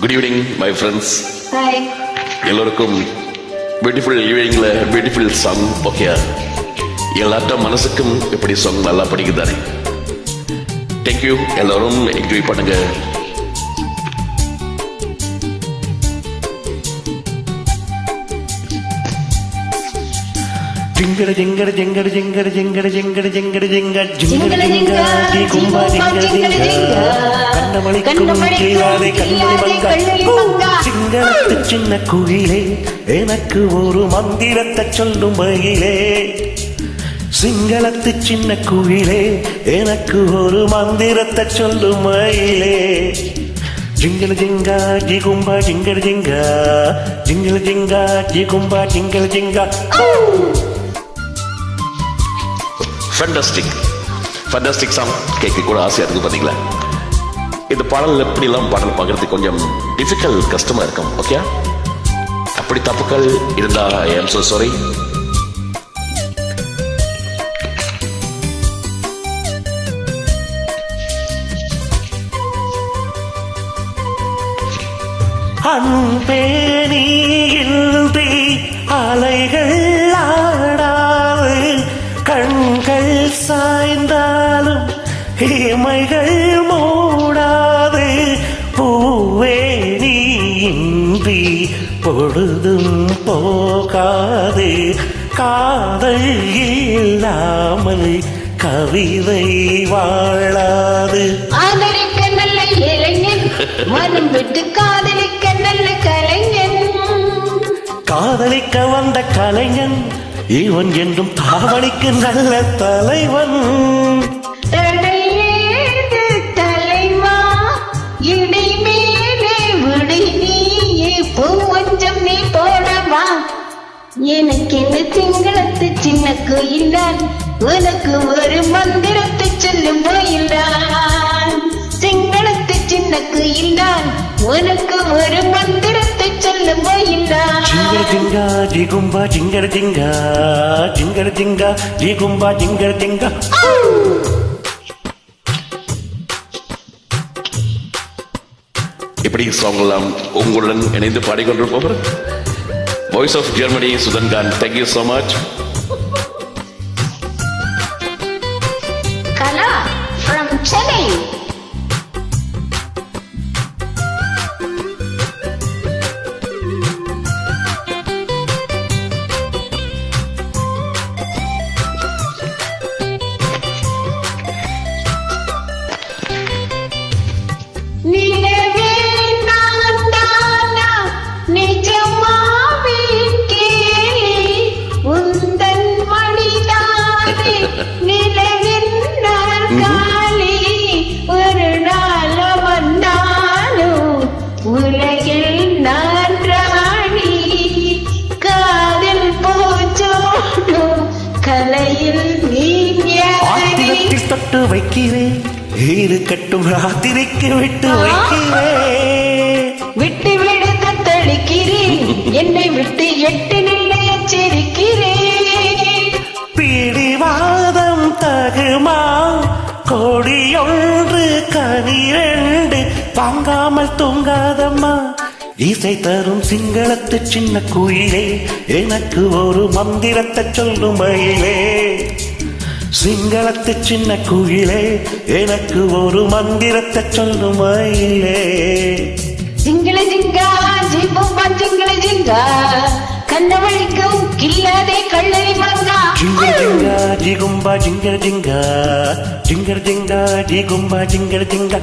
Good evening my friends hi எல்லோருக்கும் beautiful ஈவினிங்ல beautiful song okay எல்லாட்ட மனசுக்கும் இப்படி சாங் நல்லா படிக்குதானே தேங்க்யூ எல்லாரும் என்ஜாய் பண்ணுங்க జింగడ జింగడ జింగడ జింగడ జింగడ జింగడ జింగడ జింగ జింగడ జింగ, ஜி கும்பா జింగడ జింగడ జింగ జింగ. கண்ணமளிக்கும் கண்ணமளிக்கும் சிங்களத்து சின்ன குயிலே எனக்கு ஒரு மந்திரத்தை சொல்லும் மயிலே சிங்களத்து சின்ன குயிலே எனக்கு ஒரு மந்திரத்தை சொல்லும் மயிலே ஜிங்கல ஜிங்கா ஜி கும்பா ஜிங்கட ஜிங்கா. ஜிங்கல ஜிங்கா ஜி கும்பா ஜிங்கல ஜிங்கா. ஃபேண்டாஸ்டிக் ஃபேண்டாஸ்டிக் சாங் கேட்க கூட ஆசையா இருக்கு பாத்தீங்களா? இந்த பாடல் எப்படிலாம் பாடல் பார்க்கறதுக்கு கொஞ்சம் டிஃபிகல்ட் கஷ்டமாக இருக்கும் ஓகே அப்படி தப்புக்கள் இருந்தா ஐ எம் சாரி sorry. அன்பே நீயில்தி அலைகள் ஆடாது கண்கள் சாய்ந்தாலும் இமைகள் மோ பொழுதும் போகாது. காதல் இல்லாமல் கவிதை வாழாது. ஆதரிக்க நல்ல இளைஞன் மனம் விட்டு காதலிக்க நல்ல கலைஞன். காதலிக்க வந்த கலைஞன் இவன் என்றும் தாவணிக்கு நல்ல தலைவன். எனக்கு என்ன சிங்களத்து சின்ன கோயில்தான் உனக்கு ஒரு மந்திரத்தை சொல்லும் கோயில்தான் சிங்களத்து சின்ன கோயில்தான் உனக்கு ஒரு மந்திரத்தை சொல்லும் கோயில்தான் ஜிங்கர ஜிங்கா ஜி கும்பா ஜிங்கர ஜிங்கா. ஜிங்கர ஜிங்கா ஜி கும்பா ஜிங்கர ஜிங்கா. இப்படி சாங் எல்லாம் உங்களுடன் இணைந்து பாடிக்கொண்டிருப்பவர் Voice of Germany, Sudan Khan. Thank you so much. தொட்டு வைக்கிறேன் ஈடு கட்டும் ராத்திரிக்கு விட்டு வைக்கிறேன். விட்டு விடு தத்தளிக்கிறேன் என்னை விட்டு எட்டு தாங்காமல் தூங்காதம்மா. இசை தரும் சிங்களத்து சின்ன குயிலே எனக்கு ஒரு மந்திரத்தை சொல்லும் மயிலே சிங்களத்து சின்ன குயிலே எனக்கு ஒரு மந்திரத்தை சொல்லும் மயிலே ஜிங்கள ஜிங்கா ஜிம்பும்பா ஜிங்கள ஜிங்கா. கண்ணவழிக்கும் கில்லாதே கள்ளரி மங்கா. ஜிகும்பா ஜிங்கர் ஜிங்கா. ஜிங்கர் ஜிங்கா ஜிகும்பா ஜிங்கர் ஜிங்கா.